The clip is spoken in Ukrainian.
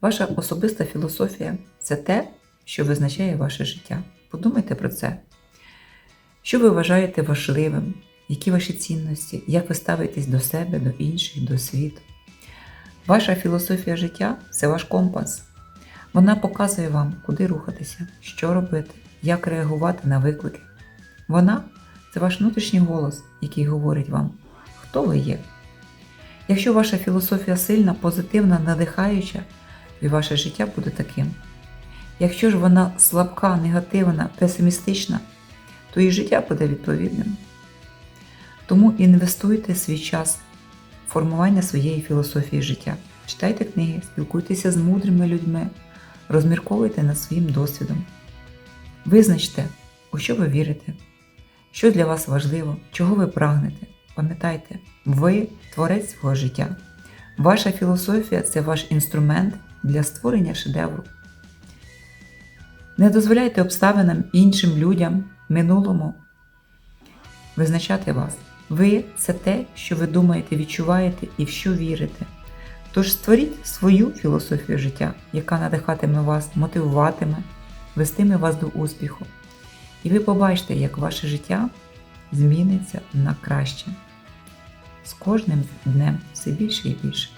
Ваша особиста філософія це те, що визначає ваше життя. Подумайте про це. Що ви вважаєте важливим? Які ваші цінності? Як ви ставитесь до себе, до інших, до світу? Ваша філософія життя це ваш компас. Вона показує вам, куди рухатися, що робити, як реагувати на виклики. Вона це ваш внутрішній голос, який говорить вам, хто ви є. Якщо ваша філософія сильна, позитивна, надихаюча, і ваше життя буде таким. Якщо ж вона слабка, негативна, песимістична, то і життя буде відповідним. Тому інвестуйте свій час в формування своєї філософії життя. Читайте книги, спілкуйтеся з мудрими людьми, розмірковуйте над своїм досвідом. Визначте, у що ви вірите, що для вас важливо, чого ви прагнете. Пам'ятайте, ви творець свого життя. Ваша філософія це ваш інструмент для створення шедевру. Не дозволяйте обставинам, іншим людям, минулому визначати вас. Ви це те, що ви думаєте, відчуваєте і в що вірите. Тож створіть свою філософію життя, яка надихатиме вас, мотивуватиме, вестиме вас до успіху. І ви побачите, як ваше життя зміниться на краще. З кожним днем все більше і більше.